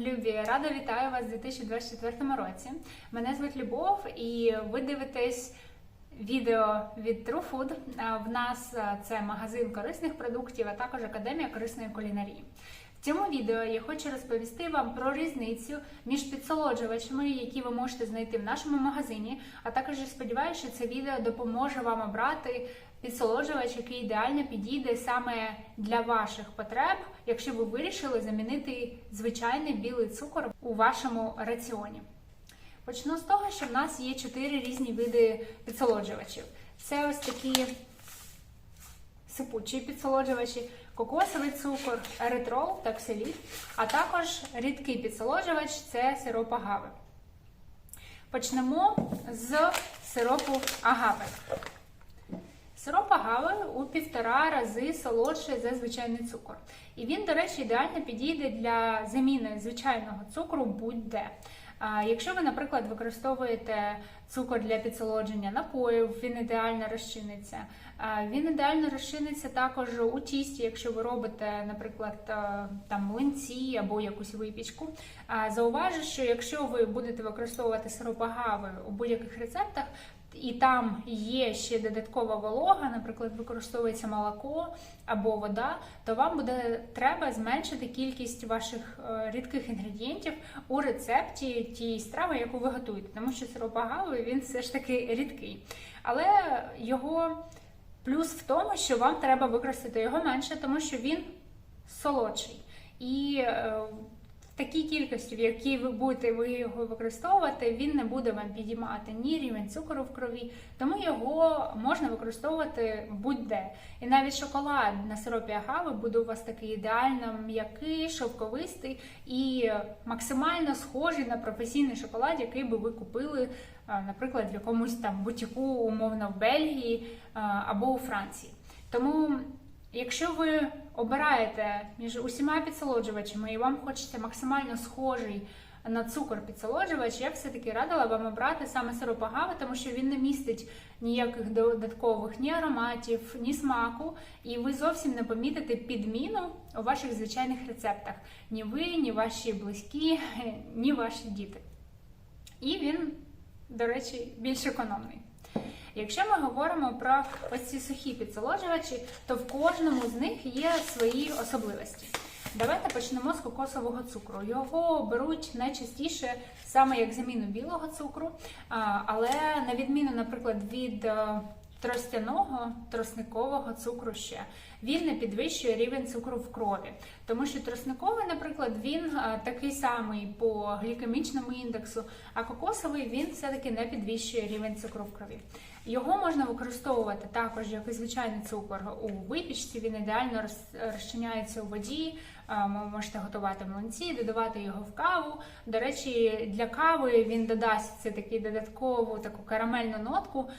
Любі, рада вітаю вас у 2024 році. Мене звуть Любов, і ви дивитесь відео від True Food. В нас це магазин корисних продуктів, а також Академія корисної кулінарії. В цьому відео я хочу розповісти вам про різницю між підсолоджувачами, які ви можете знайти в нашому магазині. А також я сподіваюся, що це відео допоможе вам обрати підсолоджувач, який ідеально підійде саме для ваших потреб, якщо ви вирішили замінити звичайний білий цукор у вашому раціоні. Почну з того, що в нас є чотири різні види підсолоджувачів. Це ось такі сипучі підсолоджувачі, кокосовий цукор, еритрол та ксиліт, а також рідкий підсолоджувач це сироп агави. Почнемо з сиропу агави. Сироп агави у півтора рази солодший за звичайний цукор. І він, до речі, ідеально підійде для заміни звичайного цукру будь-де. Якщо ви, наприклад, використовуєте цукор для підсолодження напоїв, він ідеально розчиниться. Він ідеально розчиниться також у тісті, якщо ви робите, наприклад, е, там млинці або якусь випічку. Зауважу, що якщо ви будете використовувати сироп агави у будь-яких рецептах, і там є ще додаткова волога, наприклад, використовується молоко або вода, то вам буде треба зменшити кількість ваших е, рідких інгредієнтів у рецепті тієї страви, яку ви готуєте, тому що сироп агави він все ж таки рідкий. Але його плюс в тому, що вам треба використати його менше, тому що він солодший. І е, такій кількості, в якій ви будете ви його використовувати, він не буде вам підіймати ні рівень цукору в крові, тому його можна використовувати будь-де. І навіть шоколад на сиропі агави буде у вас такий ідеально м'який, шовковистий і максимально схожий на професійний шоколад, який би ви купили, наприклад, в якомусь там бутіку, умовно в Бельгії або у Франції. Тому Якщо ви обираєте між усіма підсолоджувачами і вам хочеться максимально схожий на цукор підсолоджувач, я все-таки радила вам обрати саме сироп агави, тому що він не містить ніяких додаткових ні ароматів, ні смаку, і ви зовсім не помітите підміну у ваших звичайних рецептах. Ні ви, ні ваші близькі, ні ваші діти. І він, до речі, більш економний. Якщо ми говоримо про ось ці сухі підсолоджувачі, то в кожному з них є свої особливості. Давайте почнемо з кокосового цукру. Його беруть найчастіше саме як заміну білого цукру, але на відміну, наприклад, від е, тростяного тросникового цукру ще він не підвищує рівень цукру в крові, тому що тросниковий, наприклад, він е, такий самий по глікемічному індексу, а кокосовий він все-таки не підвищує рівень цукру в крові. Його можна використовувати також як і звичайний цукор у випічці. Він ідеально розчиняється у воді. Ви можете готувати млинці, додавати його в каву. До речі, для кави він додасть це таку додаткову таку карамельну нотку.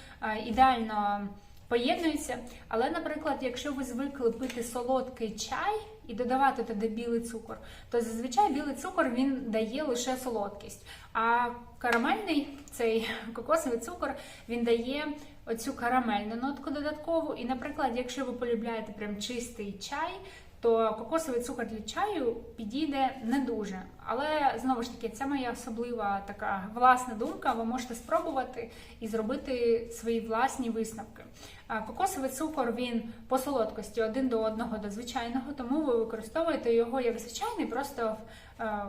Ідеально поєднується. Але, наприклад, якщо ви звикли пити солодкий чай і додавати туди білий цукор, то зазвичай білий цукор він дає лише солодкість. А карамельний цей кокосовий цукор він дає оцю карамельну нотку додаткову. І, наприклад, якщо ви полюбляєте прям чистий чай, то кокосовий цукор для чаю підійде не дуже. Але знову ж таки, це моя особлива така власна думка. Ви можете спробувати і зробити свої власні висновки. Кокосовий цукор він по солодкості один до одного до звичайного, тому ви використовуєте його як звичайний, просто в, е,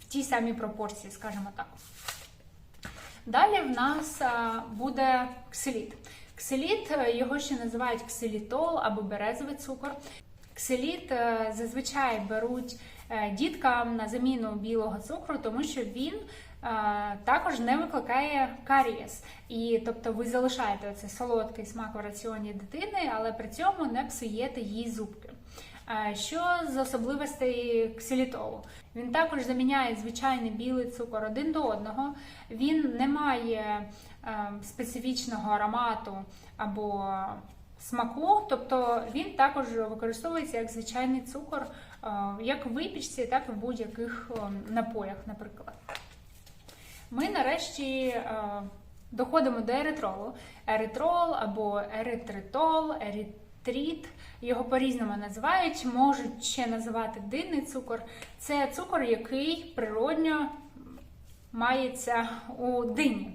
в тій самій пропорції, скажімо так. Далі в нас буде ксиліт. Ксиліт, е, його ще називають ксилітол або березовий цукор. Ксиліт е, зазвичай беруть е, діткам на заміну білого цукру, тому що він е, також не викликає карієс. І тобто ви залишаєте оцей солодкий смак в раціоні дитини, але при цьому не псуєте їй зубки. Що з особливостей ксилітолу? Він також заміняє звичайний білий цукор один до одного. Він не має специфічного аромату або смаку, тобто він також використовується як звичайний цукор, е, як в випічці, так і в будь-яких е, напоях, наприклад. Ми нарешті е, доходимо до еритролу. Еритрол або еритритол, ерит його по-різному називають, можуть ще називати динний цукор. Це цукор, який природньо мається у дині.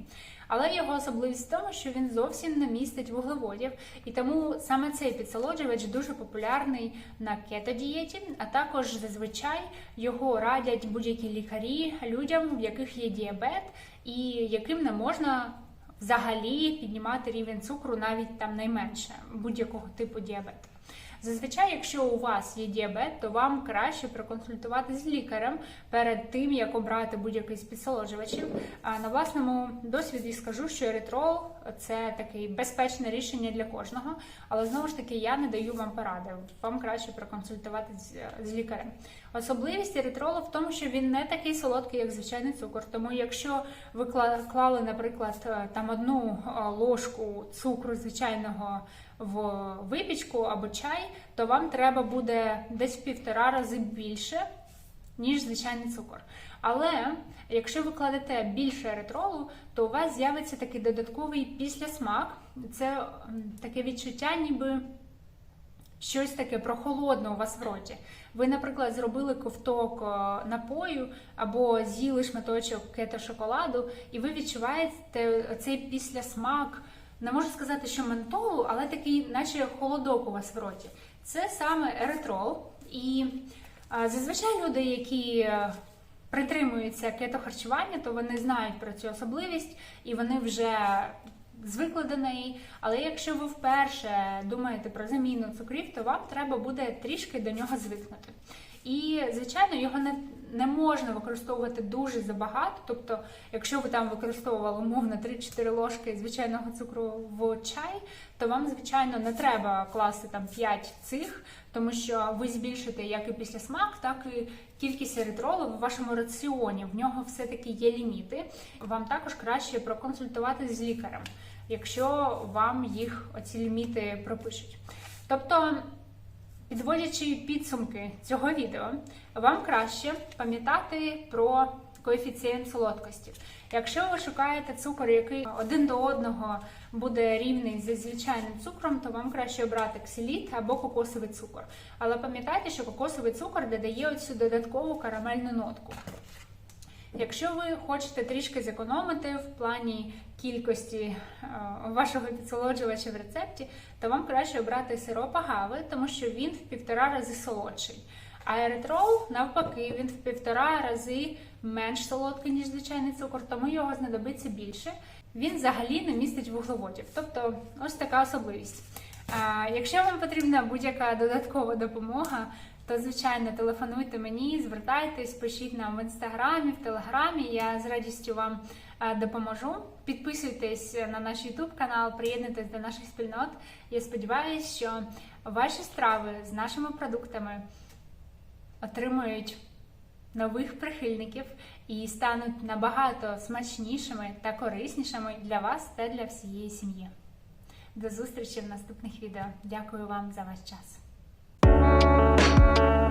Але його особливість в тому, що він зовсім не містить вуглеводів, і тому саме цей підсолоджувач дуже популярний на кетодієті, а також зазвичай його радять будь-які лікарі людям, в яких є діабет, і яким не можна взагалі піднімати рівень цукру навіть там найменше будь-якого типу діабету. Зазвичай, якщо у вас є діабет, то вам краще проконсультувати з лікарем перед тим, як обрати будь-який з підсолоджувачів. А на власному досвіді скажу, що еритрол це таке безпечне рішення для кожного, але знову ж таки я не даю вам поради. Вам краще проконсультувати з, з лікарем. Особливість еритролу в тому, що він не такий солодкий, як звичайний цукор. Тому, якщо ви кла- клали, наприклад, там одну е, ложку цукру звичайного в випічку або чай, то вам треба буде десь в півтора рази більше, ніж звичайний цукор. Але якщо ви кладете більше еритролу, то у вас з'явиться такий додатковий післясмак. Це таке відчуття, ніби щось таке прохолодне у вас в роті. Ви, наприклад, зробили ковток е, напою або з'їли шматочок кето-шоколаду, і ви відчуваєте цей післясмак, не можу сказати, що ментолу, але такий, наче холодок у вас в роті. Це саме еритрол. І е, зазвичай люди, які е, притримуються кетохарчування, то вони знають про цю особливість і вони вже звикли до неї. Але якщо ви вперше думаєте про заміну цукрів, то вам треба буде трішки до нього звикнути. І, звичайно, його не, не можна використовувати дуже забагато. Тобто, якщо ви там використовували умовно 3-4 ложки звичайного цукру в чай, то вам, звичайно, не треба класти там 5 цих, тому що ви збільшите як і після смак, так і кількість еритролу в вашому раціоні. В нього все-таки є ліміти. Вам також краще проконсультувати з лікарем, якщо вам їх оці ліміти пропишуть. Тобто. Підводячи підсумки цього відео, вам краще пам'ятати про коефіцієнт солодкості. Якщо ви шукаєте цукор, який один до одного буде рівний зі звичайним цукром, то вам краще обрати ксиліт або кокосовий цукор. Але пам'ятайте, що кокосовий цукор додає оцю додаткову карамельну нотку. Якщо ви хочете трішки зекономити в плані кількості е, вашого підсолоджувача в рецепті, то вам краще обрати сироп агави, тому що він в півтора рази солодший. А еритрол, навпаки, він в півтора рази менш солодкий, ніж звичайний цукор, тому його знадобиться більше. Він взагалі не містить вуглеводів. Тобто, ось така особливість. А, якщо вам потрібна будь-яка додаткова допомога, то звичайно телефонуйте мені, звертайтесь, пишіть нам в інстаграмі, в телеграмі. Я з радістю вам е, допоможу. Підписуйтесь на наш YouTube канал, приєднуйтесь до наших спільнот. Я сподіваюся, що ваші страви з нашими продуктами отримують нових прихильників і стануть набагато смачнішими та кориснішими для вас та для всієї сім'ї. До зустрічі в наступних відео. Дякую вам за ваш час. Thank you.